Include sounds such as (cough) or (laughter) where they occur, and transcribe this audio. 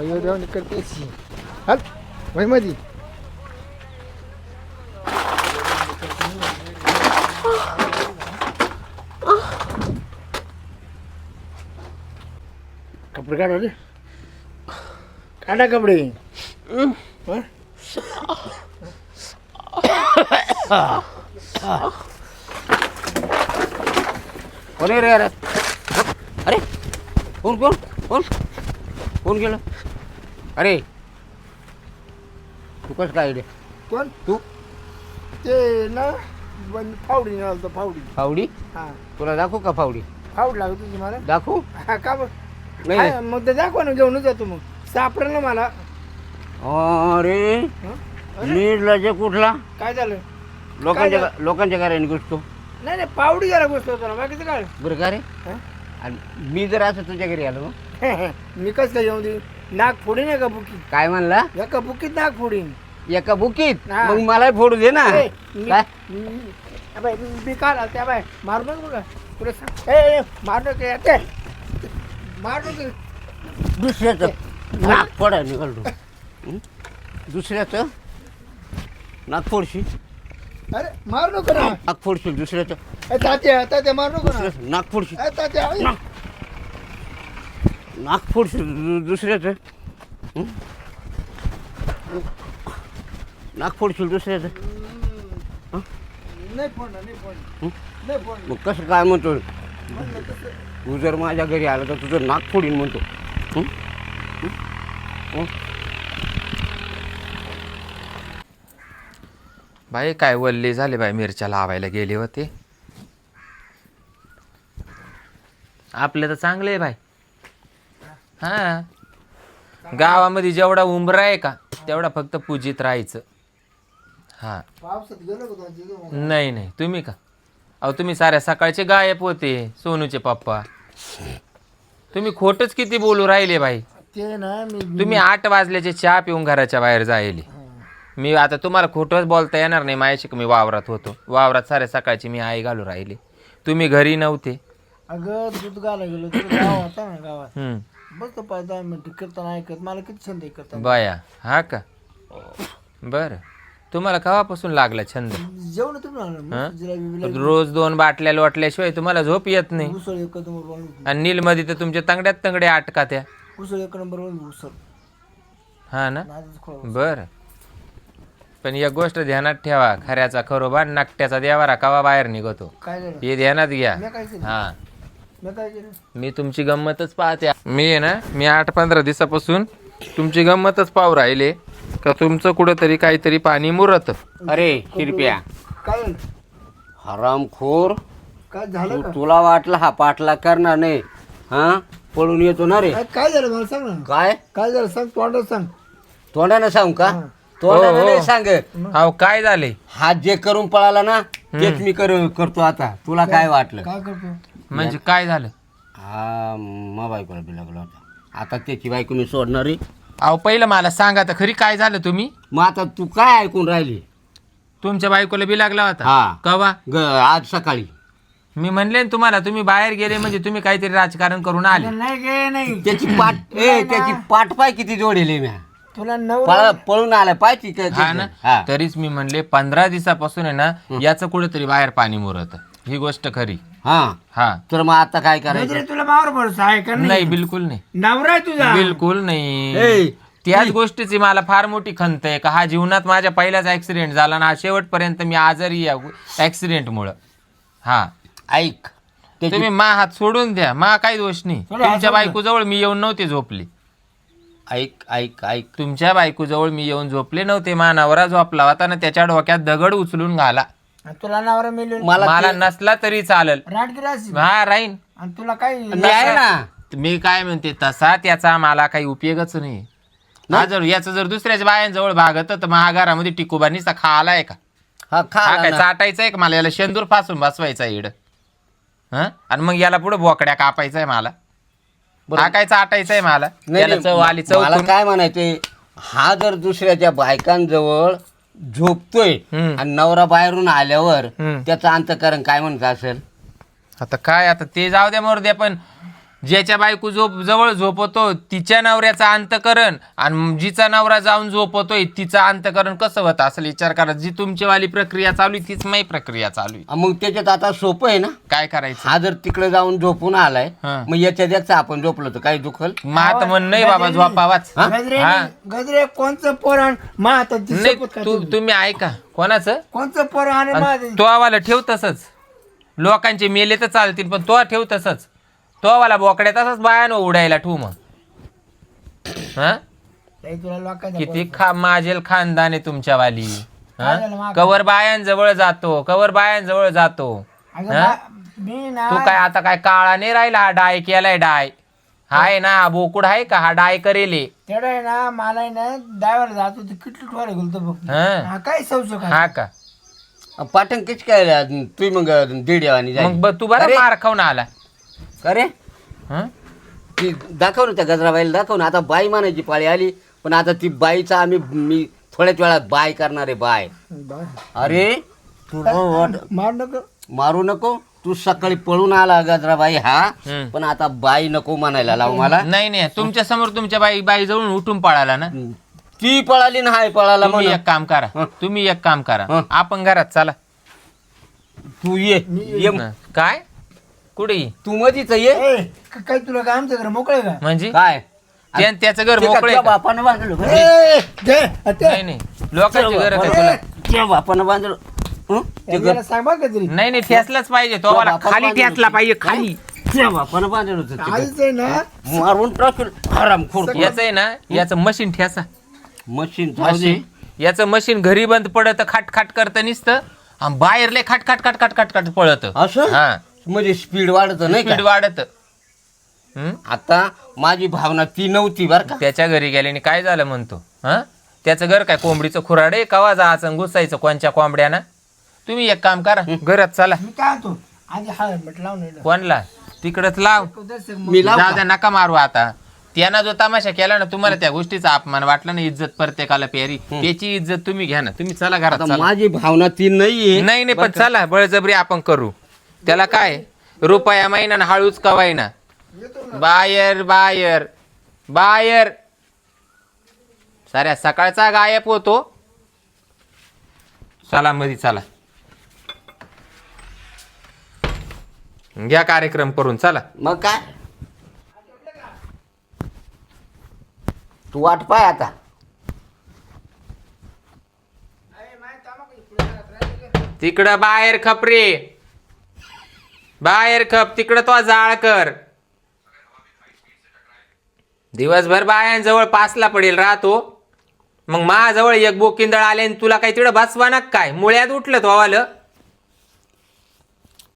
अयो देवा करते हल वय मधी कपडे काढा रे काढा कपडे हं? कोण आहे रे अरे अरे कोण कोण कोण कोण गेलं अरे तू कसं काय रे कोण? तू? ते ना बन फावडी ना फावडी. फावडी? हा. तुला दाखवू का फावडी? फावड लागत तुझी मला? दाखवू? हा का बरं? नाही हा, मग ते दाखवा ना घेऊनच जातो मग. सापडेल ना मला. अरे हं? निर्लज कुठला? काय झालं? लोकांच्या काय लोकांच्या घराने घुसतो. नाही नाही पावडी जरा गोष्ट होतो ना बाकीचं काय? बरं का रे? हं? आणि मी जर असं तुझ्या घरी आलो मग (laughs) मी कसं काय येऊन दे नाक फोडीन एका बुकीत. काय म्हणला? एका बुकीत नाक फोडीन एका बुकीत? हा. मग मला फोडू दे ना. ए, मी- काय? मी- अबे, मी- मी काल त्या बाय मारू नको बघा पुढे सांग ए, ए मारू नको येते मारू नको. दुसऱ्याचं नाक फोडा निघालो हं? दुसऱ्याचं नाक फोडशी अरे मारू नको ना. नाक फोडशील दुसऱ्याचं. ए, तात्या तात्या मारू नको ना. दुसऱ्याचं नाक फोडशील ए, तात्या. नाक नाक दु- दुसऱ्याचं? नाक फोडशील दुसऱ्याचं. मग कसं काय म्हणतो. तू जर माझ्या घरी आला तर तुझं नाक फोडीन म्हणतो? बाई काय वल्ले झाले बाई मिरच्या लावायला गेले होते. आपलं तर चांगलं आहे बाई. हा. गावामध्ये जेवढा उंबरा आहे का तेवढा फक्त पूजित राहायचं. हा. पावसात गेलो का तुझ्या जिजू? नाही नाही. तुम्ही का? अहो तुम्ही साऱ्या सकाळचे गायब होते सोनूचे पप्पा. तुम्ही खोटच किती बोलू राहिले बाई. ते ना मी तुम्ही आठ वाजल्याचे चहा पिऊन घराच्या बाहेर जायले. मी आता तुम्हाला खोटंच बोलता येणार नाही माझ्याशी का मी वावरात होतो. वावरात साऱ्या सकाळची मी आई घालू राहिले. तुम्ही घरी नव्हते. अगं दूध घाला गेलो तुझं गाव होता ना गावात. हम्म. बस तो पाच दहा मिनिट कीर्तन ऐकत मला किती छंद आहे कीर्तन बया हा का? बरं. तुम्हाला केव्हापासून लागला छंद? जेवण तुम्ही आणलं? मस्त जिलेबी बिलेबी. रोज दोन बाटल्या लोटल्याशिवाय तुम्हाला झोप येत नाही. उसळ एक नंबर बनवली आणि नीलमध्ये तर तुमच्या तंगड्यात तंगडे आटका त्या. उसळ एक नंबर उसळ हा ना? खोळा बर. पण एक गोष्ट ध्यानात ठेवा खऱ्याचा खरोबा नाट्याचा देवारा कवा बाहेर निघतो? काय झालं? हे ध्यानात घ्या. मी काय केलं? हा. मी काय केलं? मी तुमची गंमतच पाहते. मी आहे ना मी आठ पंधरा दिवसापासून तुमची गंमतच पाहू राहिले. का तुमचं कुठंतरी काहीतरी पाणी मुरत. अरे शिरप्या. काय? झालं? हरामखोर. काय झालं तू का? तुला वाटलं हा पाठला करणार नाही. हा? पळून येतो ना रे. काय- काय झालं मला सांग ना. काय? काय झालं सांग तोंडात सांग. तोंडानं सांगू का. तोंडानं हो, हो. नाही सांग. अहो काय झाले? हात जे करून पळाला ना तेच मी कर करतो आता. तुला काय वाटलं? काय करतो? म्हणजे काय झालं? हा मा बायकोला बी लागला होता. आता त्याची बायको मी सोडणार रे अहो पहिलं मला सांगा तर खरी काय झालं तुम्ही? मग आता तू काय ऐकून राहिली? तुमच्या बायकोला बी लागला होता? हा. कवा? ग आज सकाळी. मी म्हणले ना तुम्हाला तुम्ही बाहेर गेले म्हणजे तुम्ही काहीतरी राजकारण करून आले. नाही गे नाही. त्याची पाठ ए त्याची पाठ पाय किती जोडेले म्या. तुला पळून आला हा ना? हा. तरीच मी म्हणले पंधरा दिवसापासून आहे ना याचं कुठेतरी बाहेर पाणी मुरत. ही गोष्ट खरी. हा. हा. तर मग आता काय करायचं? नजरे तुला मावर भरोसा आहे का नाही बिलकुल नाही. नवरा आहे तुझा. बिलकुल नाही. त्याच गोष्टीची मला फार मोठी खंत आहे का हा जीवनात माझ्या पहिलाच ऍक्सिडेंट झाला ना हा शेवटपर्यंत मी आजारी या ऍक्सिडेंट मुळे. हा. ऐक त्याची तुम्ही मा हात सोडून द्या. मा काही दोष नाही. हात तुमच्या सोडून बायको जवळ मी येऊन नव्हते झोपले. ऐक ऐक ऐक. तुमच्या बायको जवळ मी येऊन झोपले नव्हते. मा नवरा झोपला होता ना त्याच्या डोक्यात दगड उचलून घाला. तुला नवरा मिळून मला मला नसला तरी चालेल. राटगिरी असेल हा राहीन. आणि तुला काय मी आहे ना. मी काय म्हणते तसा त्याचा मला काही उपयोगच नाही. हा जर याचं जर दुसऱ्याच्या बायांजवळ भागत तर महागारामध्ये टिकोबानीचा खा आलाय का? हा खा हा काय. चाटायचा आहे का मला? याला शेंदूर फासून बसवायचा इड. हा? आणि मग याला पुढे बोकड्या कापायचा आहे मला. हा काय चाटायचा आहे मला? नाही, त्याला चव आली चव मला काय म्हणायचंय हा जर दुसऱ्याच्या बायकांजवळ झोपतोय हम्म. आणि नवरा बाहेरून आल्यावर हम्म. त्याचं अंतकरण काय म्हणत असेल आता काय आता ते जाऊ द्या मोर द्या पण ज्याच्या बायको झोप जवळ झोपतो तिच्या नवऱ्याचा अंतकरण आणि जिचा नवरा जाऊन झोपतोय तिचा अंतकरण कसं होतं? असं विचार करा. जी तुमची वाली प्रक्रिया चालू आहे तीच माझी प्रक्रिया चालू आहे. मग त्याच्यात आता सोपं आहे ना? काय करायचं? हा जर तिकडे जाऊन झोपून आलाय हा. मग याच्या द्याचा आपण झोपलो तर काही दुखल? मग आता म्हण नाही बाबा झोपावाच हा? गजरे हा. गजरे कोणचं पोरण मा आता ती नाही तू? तुम्ही ऐका. कोणाचं? कोणचं पोरण आणि तो आवाला ठेव तसंच. लोकांचे मेले तर चालतील पण तो ठेव तसंच. तो आवाला बोकड्या तसंच बायानं उडायला ठेवू मग. हा? तुला किती खा माजेल खानदान आहे तुमच्या वाली काय झालं मागं? कवर बायांजवळ जातो कवर बायांजवळ जातो. अगं हा? बा- मी ना तू काय आता काय काळा नाही राहिला हा डाय केलाय डाय. हाय ना बोकुड आहे का हा डाय करेले. तेवढं आहे ना मला आहे ना ड्रायव्हर जात होती किटली ठोरे गेलो बघ. हा? हा काय काय? हा का? पाटण किच काय तू मग दीड आणि मग ब- तू बरा. मार खाऊन आला. अरे हं? ती दाखव ना त्या गजराबाईला दाखव ना. आता बाई मानायची पाळी आली पण आता ती बाईचा आम्ही मी थोड्याच वेळात बाय करणार आहे बाय. अरे तू मार नको. मारू नको. तू सकाळी पळून आला गजराबाई हा. हं. पण आता बाई नको म्हणायला लाव मला. नाही नाही. तुमच्यासमोर तुमच्या बाई बाई जवळ उठून पळाला ना? ती पळाली ना हाय पळाला तुम्ही म्हणून. एक काम करा. हं. तुम्ही एक काम करा. हं. आपण घरात चला. तू ये. ये. हं. काय? कुठे? तू मधीच ये. ए, क- काय तुला काय आमचं घर मोकळे का? म्हणजे? काय? त्या- त्याचं घर ते मोकळे त्या बापानं बांधलं का? ए, दे, ते. नाही नाही. लोकांचे घर काय तुला? त्या बापानं बांधलं. हं? ते घर? याला सांग बघ कधी नाही नाही ठेसलाच पाहिजे. तो मला बापाला खाली बांधलं ठेसला होतं. पाहिजे खाली. त्या बापानं बांधलं होतं ते घर. आधीच आहे ना. मारून टाकलं आराम खोड याच आहे ना याचं मशीन ठेसा. मशीन जाऊ दे. मशीन. याचं मशीन घरी बंद पडत खाट खाट करत निसतं. आणि बाहेर लय खाट खाट खाट खाट खाट खाट पळत. असं? हा. म्हणजे स्पीड वाढत नाही स्पीड वाढत. हं? आता माझी भावना ती नव्हती बर का. त्याच्या घरी गेल्याने काय झालं म्हणतो? हा? त्याचं घर काय कोंबडीचं खुराड आहे कवा जायचं घुसायचं कोणच्या कोंबड्याना? तुम्ही एक काम करा घरात चला. मी काय होतो आधी हेल्मेट लावून येईल. कोणला? तिकडच लाव. मी लाव का? द्या नका मारू आता. त्यानं जो तमाशा केला ना तुम्हाला त्या गोष्टीचा अपमान वाटला ना इज्जत प्रत्येकाला पेरी त्याची इज्जत तुम्ही घ्या ना. तुम्ही चला घरात आता चला. माझी भावना ती नाहीये. नाही नाही पण चला बळजबरी आपण करू. त्याला काय? रुपया महिना आणि हळूच कवायना. Buyer buyer buyer. साऱ्या सकाळचा गायब होतो. चला मध्ये चला. घ्या कार्यक्रम करून चला. मग काय? तू वाट पाय आता. तिकडं बाहेर खपरे. बाहेर खप तिकडं तो जाळ कर. दिवसभर बायांजवळ पासला पडेल राहतो मग माझ्याजवळ एक बोकिंदळ आले आणि तुला काही तिकडं बसवा ना काय? मुळ्यात उठलं तो आलं